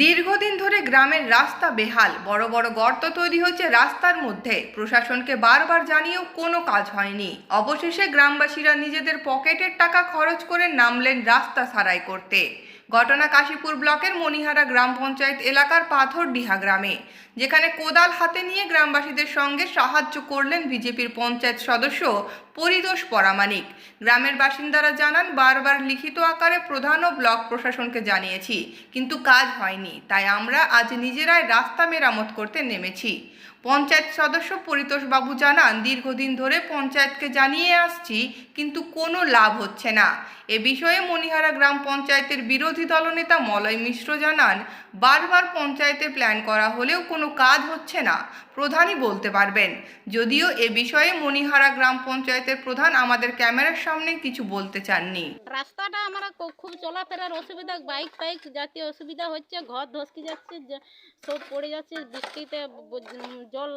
দীর্ঘদিন ধরে গ্রামের রাস্তা বেহাল। বড় বড় গর্ত তৈরি হচ্ছে রাস্তার মধ্যে। প্রশাসনকে বারবার জানিয়েও কোনো কাজ হয়নি। অবশেষে গ্রামবাসীরা নিজেদের পকেটের টাকা খরচ করে নামলেন রাস্তা সারাই করতে। ঘটনা কাশীপুর ব্লকের মণিহারা গ্রাম পঞ্চায়েত এলাকার পাথরডিহা গ্রামে, যেখানে কোদাল হাতে নিয়ে গ্রামবাসীদের সঙ্গে সাহায্য করলেন বিজেপির পঞ্চায়েত সদস্য পরিতোষ পরামানিক। গ্রামের বাসিন্দারা জানান, বারবার লিখিত আকারে প্রধান ও ব্লক প্রশাসনকে জানিয়েছি, কিন্তু কাজ হয়নি। তাই আমরা আজ নিজেরাই রাস্তা মেরামত করতে নেমেছি। পঞ্চায়েত সদস্য পরিতোষ বাবু জানান, দীর্ঘদিন ধরে পঞ্চায়েতকে জানিয়ে আসছি, কিন্তু কোনো লাভ হচ্ছে না। এ বিষয়ে মণিহারা গ্রাম পঞ্চায়েতের বিরোধী দলনেতা মলয় মিশ্র জানান বারবার পঞ্চায়েতে প্ল্যান করা হলেও কোনো কাজ হচ্ছে না। প্রধানই বলতে পারবেন। যদিও এ বিষয়ে মণিহারা গ্রাম পঞ্চায়েতের প্রধান আমাদের ক্যামেরার সামনে কিছু বলতে চাননি। রাস্তাটা আমরা খুব চলাফেরার অসুবিধা বাইক টাইক জাতীয় অসুবিধা হচ্ছে ঘর ধসকে যাচ্ছে যে- সব পড়ে যাচ্ছে বৃষ্টিতে জল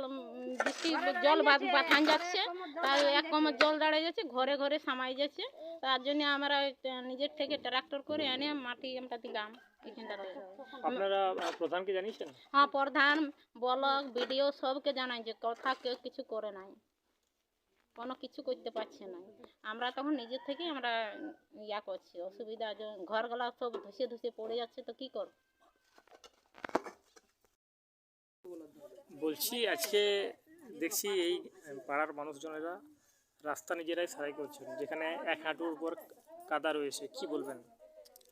বৃষ্টি জল বাথান যাচ্ছে তার এক কমর জল দাঁড়িয়ে যাচ্ছে ঘরে ঘরে সামাই যাচ্ছে তার জন্য আমরা নিজের থেকে ট্রাক্টর করে এনে মাটি আমরা দিলাম এখানটাতে। আপনারা প্রধানকে জানিয়েছেন? হ্যাঁ প্রধান ব্লক বিডিও সবকে জানাই যে কথা কেউ কিছু করে নাই। কোনো কিছু করতে পারছে না। আমরা তখন নিজের থেকে আমরা ইয়া করছি অসুবিধা যে ঘরগুলা সব ধসে ধসে পড়ে যাচ্ছে তো কি করব? বলছি আজকে দেখছি এই পাড়ার মানুষজনেরা রাস্তা নিজেরাই সারাই করছেন যেখানে এক হাঁটুর উপর কাদা রয়েছে কি বলবেন?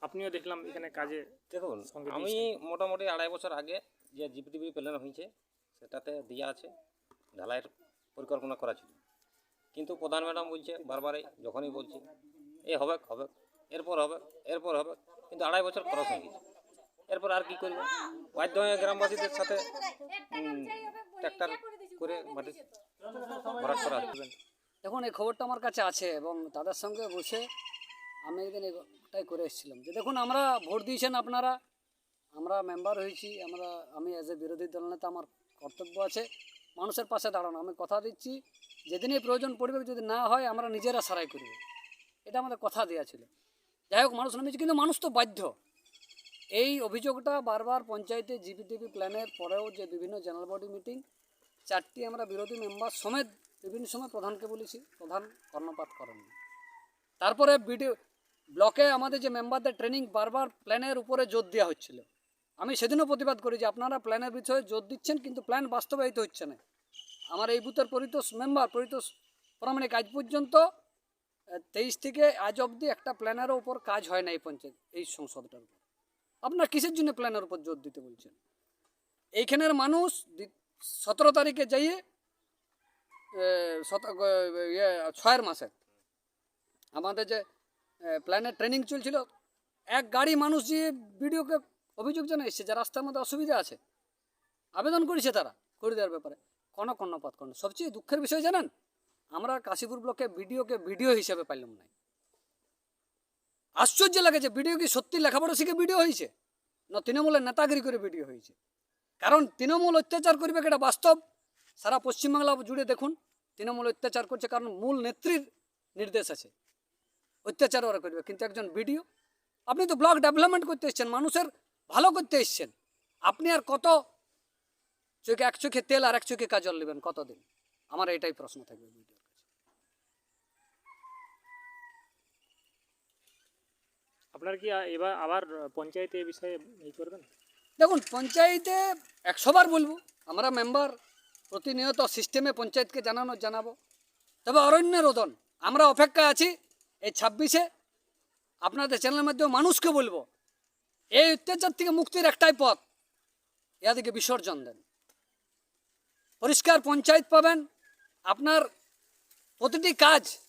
আপনিও দেখলাম এখানে কাজে দেখুন সঙ্গে আমি মোটামুটি আড়াই বছর আগে যে জিপিটিভি প্ল্যান হয়েছে সেটাতে দেওয়া আছে, ঢালাইয়ের পরিকল্পনা করা ছিল। কিন্তু প্রধান ম্যাডাম বলছে, বারবারই যখনই বলছে, এ হবে হবে, এরপর হবে এরপর হবে। কিন্তু আড়াই বছর খরচ হয়ে গেছে। এরপর আর কি করবে? বাধ্য হয়ে গ্রামবাসীদের সাথে ট্র্যাক্টর করে মাটি ভরাট করা হচ্ছে দেখুন, এই খবরটা আমার কাছে আছে এবং তাদের সঙ্গে বসে আমি একদিন এটাই করে এসেছিলাম যে, দেখুন, আমরা ভোট দিয়েছেন আপনারা, আমরা মেম্বার হয়েছি, আমরা, আমি অ্যাজ এ বিরোধী দলনেতা আমার কর্তব্য আছে, মানুষের পাশে দাঁড়ানো। আমি কথা দিচ্ছি, যেদিনই প্রয়োজন পড়বে, যদি না হয়, আমরা নিজেরা সারাই করব। এটা আমাদের কথা দেওয়া ছিল। যাই হোক, মানুষ নেমেছে কিন্তু মানুষ তো বাধ্য। এই অভিযোগটা বারবার পঞ্চায়েতে জিপিটিপি প্ল্যানের পরেও যে বিভিন্ন জেনারেল বডি মিটিং, চারটি আমরা বিরোধী মেম্বার সমেত বিভিন্ন সময় প্রধানকে বলেছি, প্রধান কর্ণপাত করেননি। তারপরে বিডিও, ব্লকে আমাদের যে মেম্বারদের ট্রেনিং বারবার প্ল্যানের উপরে জোর দেওয়া হচ্ছিল। আমি সেদিনও প্রতিবাদ করি যে আপনারা প্ল্যানের বিষয়ে জোর দিচ্ছেন, কিন্তু প্ল্যান বাস্তবায়িত হচ্ছে না। আমার এই বুথের পরিতোষ মেম্বার পরিতোষ প্রামাণিক আজ পর্যন্ত তেইশ থেকে আজ অবধি একটা প্ল্যানের উপর কাজ হয় না এই পঞ্চায়েত, এই সংসদটার উপর। আপনার কিসের জন্য প্ল্যানের উপর জোর দিতে বলছেন? এইখানের মানুষ সতেরো তারিখে যাইয়ে ইয়ে ছয়ের মাসে আমাদের যে প্ল্যানের ট্রেনিং চলছিল, এক গাড়ি মানুষ যে ভিডিওকে অভিযোগ জানা এসছে যে রাস্তার মধ্যে অসুবিধা আছে। আবেদন করেছে তারা, করে দেওয়ার ব্যাপারে। কোনো কর্ণপাত করেন সবচেয়ে দুঃখের বিষয় জানেন, আমরা কাশীপুর ব্লকে ভিডিওকে ভিডিও হিসেবে পাইলাম না। আশ্চর্য লাগে যে ভিডিও কি সত্যি লেখাপড়া শিখে ভিডিও হয়েছে, না তৃণমূলের নেতাগিরি করে ভিডিও হয়েছে। কারণ তৃণমূল অত্যাচার করবে এটা বাস্তব? সারা পশ্চিমবাংলা জুড়ে দেখুন, তৃণমূল অত্যাচার করছে কারণ মূল নেত্রীর নির্দেশ আছে। অত্যাচার ওরা করবে, কিন্তু একজন ভিডিও। আপনি তো ব্লক ডেভেলপমেন্ট করতে এসছেন, মানুষের করতে এসছেন। আপনি আর কত চোখে এক চোখে তেল আর এক চোখে কাজল নেবেন কতদিন? আমার এটাই প্রশ্ন থাকবে আপনার কি এবার আবার পঞ্চায়েতে এই বিষয়ে ই করবেন? দেখুন পঞ্চায়েতে একশোবার বলব আমরা মেম্বার প্রতিনিয়ত সিস্টেমে পঞ্চায়েতকে জানানো জানাব। তবে অরণ্য রোদন আমরা অপেক্ষা আছি এই ছাব্বিশে আপনাদের চ্যানেলের মাধ্যমে মানুষকে বলব এই অত্যাচার থেকে মুক্তির একটাই পথ। ইয়াদিকে বিসর্জন দেন। পরিষ্কার পঞ্চায়েত পাবেন। আপনার প্রতিটি কাজ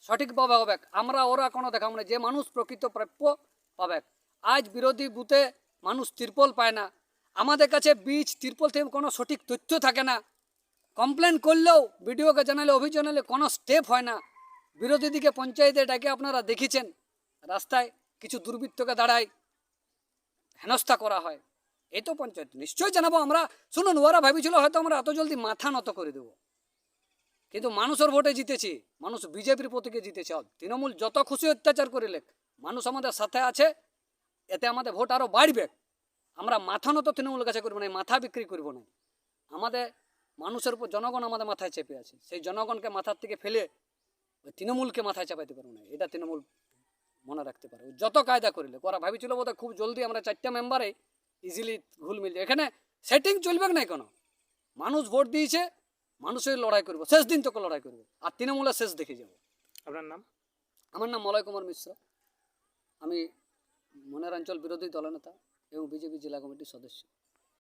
সঠিকভাবে হবে। আমরা ওরা কোনো দেখাবো না। যে মানুষ প্রকৃত প্রাপ্য পাবে। আজ বিরোধী বুথে মানুষ তিরপল পায় না। আমাদের কাছে বীজ, তিরপল থেকে কোনো সঠিক তথ্য থাকে না। কমপ্লেন করলেও বিডিওকে জানালে, অভিযোগ জানালে কোনো স্টেপ হয় না। বিরোধী দিকে পঞ্চায়েতে ডাকে আপনারা দেখেছেন। রাস্তায় কিছু দুর্বৃত্তকে দাঁড়ায়। হেনস্থা করা হয়। এই তো পঞ্চায়েত। নিশ্চয়ই জানাব আমরা। শুনুন ওরা ভেবেছিল হয়তো আমরা এত জলদি মাথা নত করে দেবো। কিন্তু মানুষের ভোটে জিতেছি। মানুষ বিজেপির প্রতীকে জিতেছে। তৃণমূল যত খুশি অত্যাচার করিলে মানুষ আমাদের সাথে আছে। এতে আমাদের ভোট আরও বাড়বে। আমরা মাথা নত তৃণমূল কাছে করব না মাথা বিক্রি করব না। আমাদের মানুষের উপর জনগণ আমাদের মাথায় চেপে আছে। সেই জনগণকে মাথার থেকে ফেলে তৃণমূলকে মাথায় চাপাইতে পারব না। এটা তৃণমূল মনে রাখতে পারে। যত কায়দা করিলে ওরা ভাবিছিল বোধহয় খুব জলদি আমরা চারটা মেম্বারে ইজিলি ঘুল মিল যায়। এখানে সেটিং চলবে না কোনো মানুষ ভোট দিয়েছে মানুষের লড়াই করব। শেষ দিন তোকে লড়াই করব। আর তৃণমূলের শেষ দেখে যাব। আপনার নাম? আমার নাম মলয় কুমার মিশ্র। আমি মনের অঞ্চল বিরোধী দলনেতা এবং বিজেপি জেলা কমিটির সদস্য।